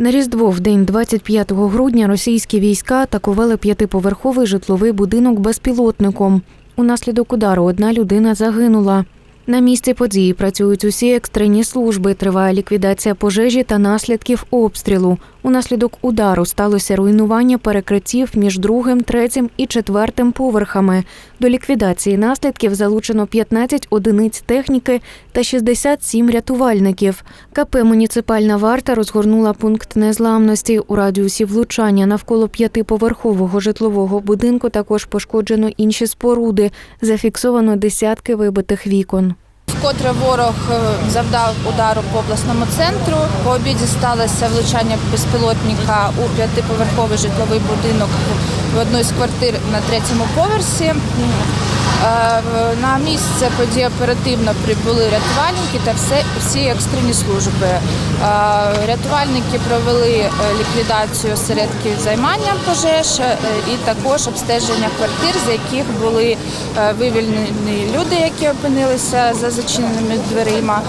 На Різдво в день 25 грудня російські війська атакували п'ятиповерховий житловий будинок безпілотником. Унаслідок удару одна людина загинула. На місці події працюють усі екстрені служби. Триває ліквідація пожежі та наслідків обстрілу. Унаслідок удару сталося руйнування перекриттів між другим, третім і четвертим поверхами. До ліквідації наслідків залучено 15 одиниць техніки та 67 рятувальників. КП «Муніципальна варта» розгорнула пункт незламності. У радіусі влучання навколо п'ятиповерхового житлового будинку також пошкоджено інші споруди. Зафіксовано десятки вибитих вікон. Вкотре ворог е, завдав удару по обласному центру. По обіді сталося влучання безпілотника у п'ятиповерховий житловий будинок в одну з квартир на третьому поверсі. Е, На місце події оперативно прибули рятувальники та все, всі екстрені служби. Е, Рятувальники провели е, ліквідацію осередків займання пожеж е, і також обстеження квартир, з яких були вивільнені люди, які опинилися за зачиненими дверима.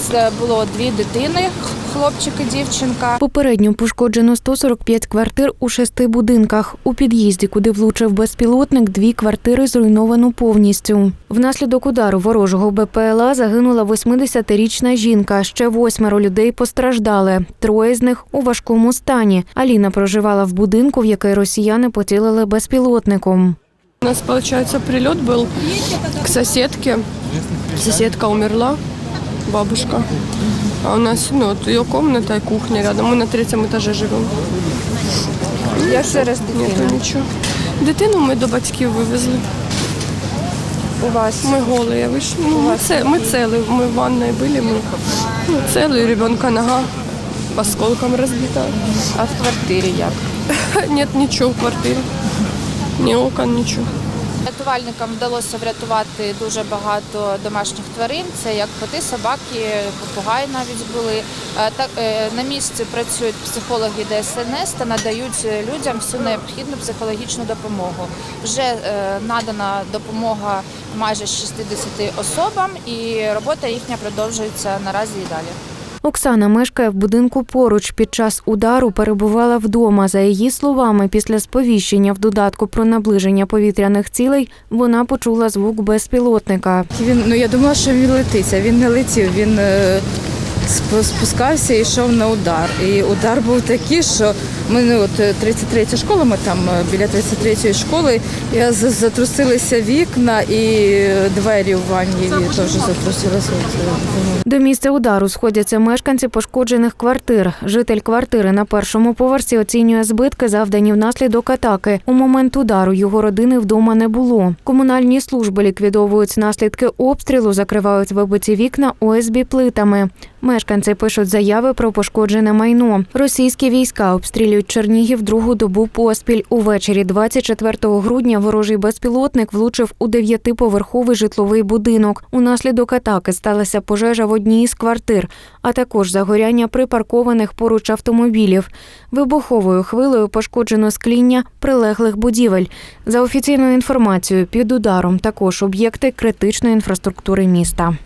Це було дві дитини, хлопчик і дівчинка. Попередньо пошкоджено 145 квартир у шести будинках. У під'їзді, куди влучив безпілотник, дві квартири зруйновано повністю. Внаслідок удару ворожого БПЛА загинула 80-річна жінка. Ще восьмеро людей постраждали. Троє з них у важкому стані. Аліна проживала в будинку, в який росіяни поцілили безпілотником. У нас, получается, прилет был к соседке. Соседка умерла, бабушка. А у нас, ну, вот ее комната и кухня рядом. Мы на третьем этаже живем. Як зараз Нету нічого. Дитину ми до батьків вивезли. у вас? Ми голі. Ви ж, ну, ми, це, ми цели. Ми в ванной были. Мы, ну, целые, ребенка нога осколком разбита. А в квартирі як? Нет ничего в квартире. Ні окон, нічого. Рятувальникам вдалося врятувати дуже багато домашніх тварин. Це як коти, собаки, попугаї навіть були. Е, Так е, на місці працюють психологи ДСНС та надають людям всю необхідну психологічну допомогу. Вже е, надана допомога майже 60 особам, і робота їхня продовжується наразі і далі. Оксана мешкає в будинку поруч. Під час удару перебувала вдома. За її словами, після сповіщення в додатку про наближення повітряних цілей вона почула звук безпілотника. Він ну я думала, що він летиться. Він не летів, він е, спускався і йшов на удар. І удар був такий, що ми ну, от е, 33 школа, ми там е, біля 33 школи. Я затрусилися вікна і е, двері в ванні теж затрусилися. Е, До місця удару сходяться мешканці пошкоджених квартир. Житель квартири на першому поверсі оцінює збитки, завдані внаслідок атаки. У момент удару його родини вдома не було. Комунальні служби ліквідовують наслідки обстрілу, закривають вибиті вікна ОСБ плитами. Мешканці пишуть заяви про пошкоджене майно. Російські війська обстрілюють Чернігів другу добу поспіль. Увечері 24 грудня ворожий безпілотник влучив у дев'ятиповерховий житловий будинок. Унаслідок атаки сталася пожежа в одній із квартир, а також загоряння припаркованих поруч автомобілів. Вибуховою хвилею пошкоджено скління прилеглих будівель. За офіційною інформацією, під ударом також об'єкти критичної інфраструктури міста.